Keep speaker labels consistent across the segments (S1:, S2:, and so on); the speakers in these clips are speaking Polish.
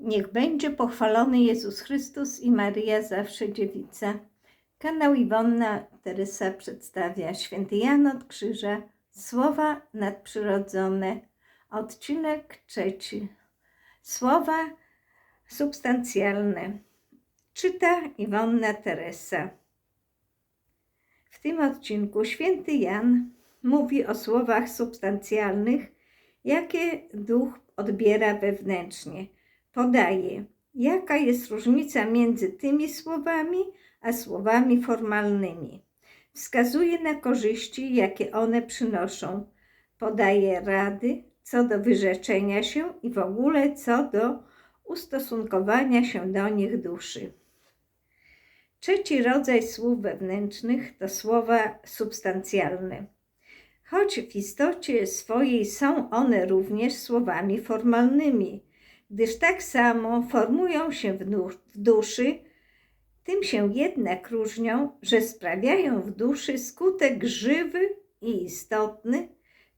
S1: Niech będzie pochwalony Jezus Chrystus i Maryja zawsze dziewica. Kanał Iwonna Terysa przedstawia Święty Jan od Krzyża, Słowa nadprzyrodzone, odcinek trzeci. Słowa substancjalne. Czyta Iwonna Teresa. W tym odcinku Święty Jan mówi o słowach substancjalnych, jakie duch odbiera wewnętrznie. Podaje, jaka jest różnica między tymi słowami a słowami formalnymi. Wskazuje na korzyści, jakie one przynoszą. Podaje rady co do wyrzeczenia się i w ogóle co do ustosunkowania się do nich duszy. Trzeci rodzaj słów wewnętrznych to słowa substancjalne. Choć w istocie swojej są one również słowami formalnymi, gdyż tak samo formują się w, duszy, tym się jednak różnią, że sprawiają w duszy skutek żywy i istotny,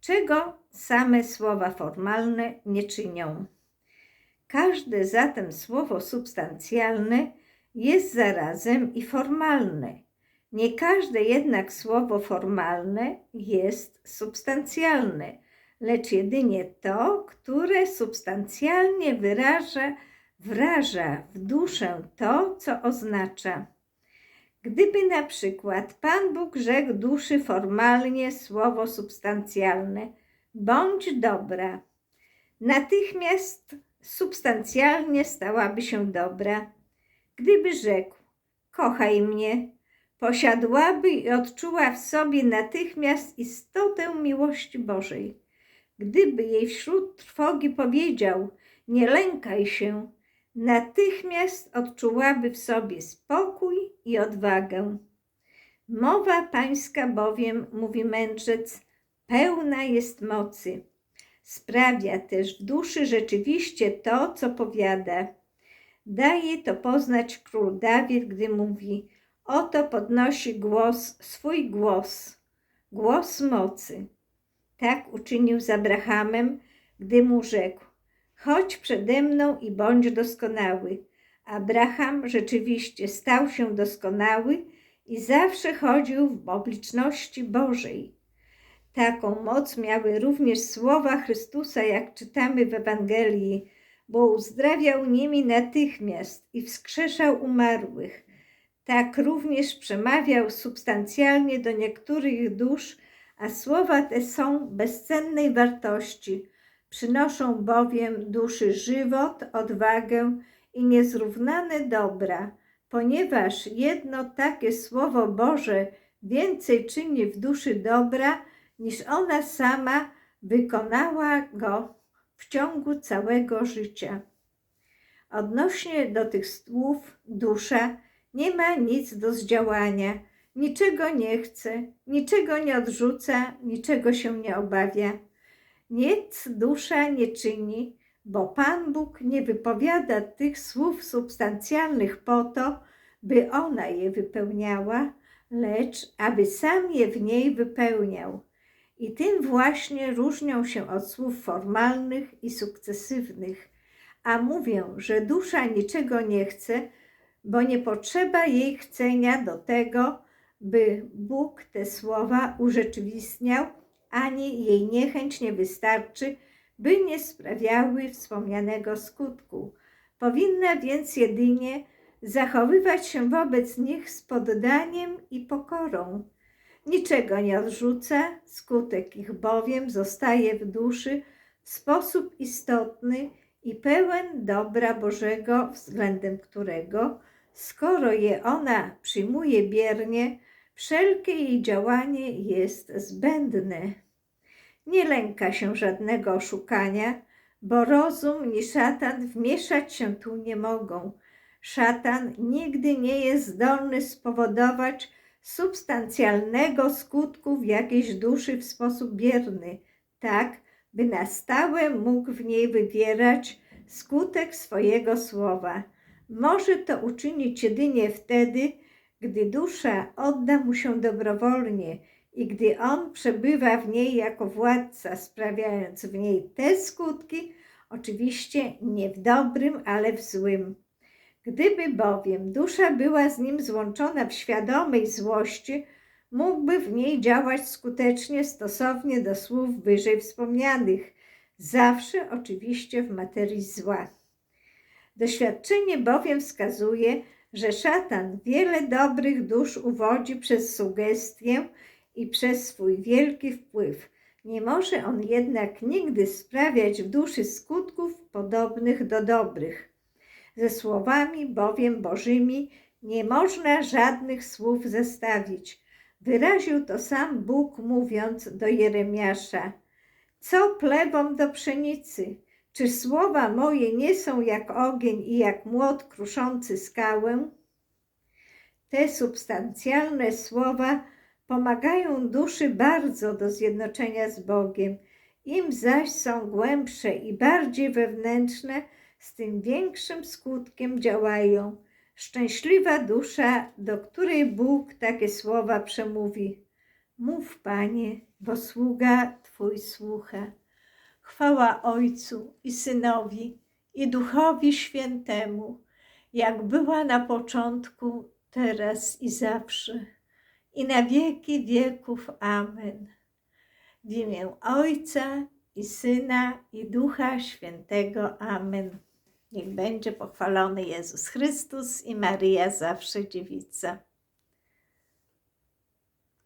S1: czego same słowa formalne nie czynią. Każde zatem słowo substancjalne jest zarazem i formalne. Nie każde jednak słowo formalne jest substancjalne, lecz jedynie to, które substancjalnie wyraża, wraża w duszę to, co oznacza. Gdyby na przykład Pan Bóg rzekł duszy formalnie słowo substancjalne, bądź dobra, natychmiast substancjalnie stałaby się dobra. Gdyby rzekł, kochaj mnie, posiadłaby i odczuła w sobie natychmiast istotę miłości Bożej. Gdyby jej wśród trwogi powiedział, nie lękaj się, natychmiast odczułaby w sobie spokój i odwagę. Mowa pańska bowiem, mówi mędrzec, pełna jest mocy. Sprawia też w duszy rzeczywiście to, co powiada. Daje to poznać król Dawid, gdy mówi: Oto podnosi głos, swój głos, głos mocy. Tak uczynił z Abrahamem, gdy mu rzekł: Chodź przede mną i bądź doskonały. Abraham rzeczywiście stał się doskonały i zawsze chodził w obliczności Bożej. Taką moc miały również słowa Chrystusa, jak czytamy w Ewangelii, bo uzdrawiał nimi natychmiast i wskrzeszał umarłych. Tak również przemawiał substancjalnie do niektórych dusz, a słowa te są bezcennej wartości. Przynoszą bowiem duszy żywot, odwagę i niezrównane dobra, ponieważ jedno takie słowo Boże więcej czyni w duszy dobra, niż ona sama wykonała go w ciągu całego życia. Odnośnie do tych słów dusza nie ma nic do zdziałania, niczego nie chce, niczego nie odrzuca, niczego się nie obawia. Nic dusza nie czyni, bo Pan Bóg nie wypowiada tych słów substancjalnych po to, by ona je wypełniała, lecz aby sam je w niej wypełniał. I tym właśnie różnią się od słów formalnych i sukcesywnych. A mówię, że dusza niczego nie chce, bo nie potrzeba jej chcenia do tego, by Bóg te słowa urzeczywistniał, ani jej niechęć nie wystarczy, by nie sprawiały wspomnianego skutku. Powinna więc jedynie zachowywać się wobec nich z poddaniem i pokorą. Niczego nie odrzuca, skutek ich bowiem zostaje w duszy w sposób istotny i pełen dobra Bożego, względem którego, skoro je ona przyjmuje biernie, wszelkie jej działanie jest zbędne. Nie lęka się żadnego oszukania, bo rozum ni szatan wmieszać się tu nie mogą. Szatan nigdy nie jest zdolny spowodować substancjalnego skutku w jakiejś duszy w sposób bierny, tak by na stałe mógł w niej wywierać skutek swojego słowa. Może to uczynić jedynie wtedy, gdy dusza odda mu się dobrowolnie i gdy on przebywa w niej jako władca, sprawiając w niej te skutki, Oczywiście nie w dobrym, ale w złym. Gdyby bowiem dusza była z nim złączona w świadomej złości, mógłby w niej działać skutecznie stosownie do słów wyżej wspomnianych, zawsze oczywiście w materii zła. Doświadczenie bowiem wskazuje, że szatan wiele dobrych dusz uwodzi przez sugestię i przez swój wielki wpływ. Nie może on jednak nigdy sprawiać w duszy skutków podobnych do dobrych. Ze słowami bowiem Bożymi nie można żadnych słów zestawić. Wyraził to sam Bóg mówiąc do Jeremiasza: Co plewom do pszenicy? Czy słowa moje nie są jak ogień i jak młot kruszący skałę? Te substancjalne słowa pomagają duszy bardzo do zjednoczenia z Bogiem. Im zaś są głębsze i bardziej wewnętrzne, z tym większym skutkiem działają. Szczęśliwa dusza, do której Bóg takie słowa przemówi. Mów, Panie, bo sługa Twój słucha. Chwała Ojcu i Synowi i Duchowi Świętemu, jak była na początku, teraz i zawsze, i na wieki wieków. Amen. W imię Ojca i Syna i Ducha Świętego. Amen. Niech będzie pochwalony Jezus Chrystus i Maryja zawsze dziewica.